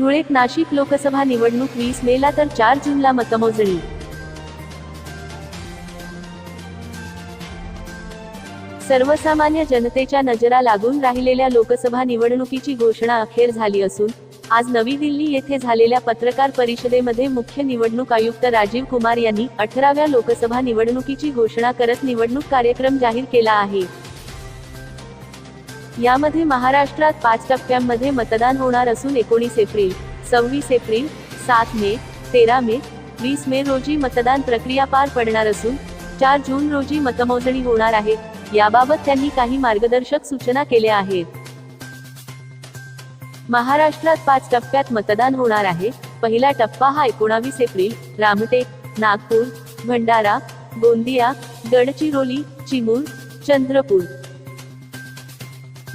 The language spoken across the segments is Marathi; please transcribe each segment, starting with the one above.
धुळे नाशिक लोकसभा निवडणूक वीस मेला तर चार जूनला मतमोजणी. सर्वसामान्य जनतेच्या नजरा लागून राहिलेल्या लोकसभा निवडणुकीची घोषणा अखेर झाली असून आज नवी दिल्ली येथे झालेल्या पत्रकार परिषदेमध्ये मुख्य निवडणूक आयुक्त राजीव कुमार यांनी अठराव्या लोकसभा निवडणुकीची घोषणा करत निवडणूक कार्यक्रम जाहीर केला आहे. यामध्ये महाराष्ट्रात पाच टप्प्यांमध्ये मतदान होणार असून एकोणीस एप्रिल सव्वीस एप्रिल सात मे तेरा मे वीस मे रोजी मतदान प्रक्रिया पार पडणार असून चार जून रोजी मतमोजणी होणार आहे. याबाबत त्यांनी काही मार्गदर्शक सूचना केल्या आहेत. महाराष्ट्रात पाच टप्प्यात मतदान होणार आहे. पहिला टप्पा हा एकोणावीस एप्रिल रामटेक नागपूर भंडारा गोंदिया गडचिरोली चिमूर चंद्रपूर.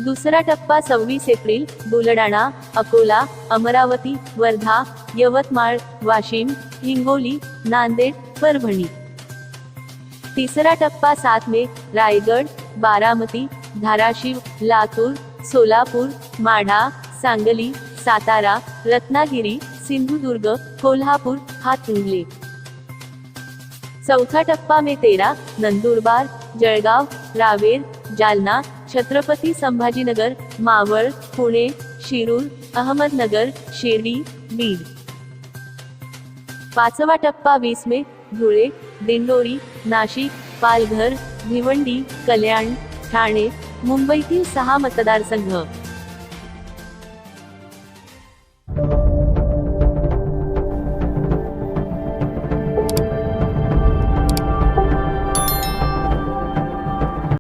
दुसरा टप्पा सव्वीस एप्रिल बुलडाणा अकोला अमरावती वर्धा यवतमाळ वाशिम हिंगोली नांदेड परभणी. तिसरा टप्पा सात मे रायगड बारामती धाराशिव लातूर सोलापूर माढा सांगली सातारा रत्नागिरी सिंधुदुर्ग कोल्हापूर हातकणंगले चौथा टप्पा मे तेरा नंदुरबार जळगाव रावेर जालना छत्रपती संभाजीनगर मावळ पुणे शिरूर अहमदनगर शिर्डी बीड. पाचवा टप्पा वीस मे धुळे दिंडोरी नाशिक पालघर भिवंडी कल्याण ठाणे मुंबईतील सहा मतदारसंघ.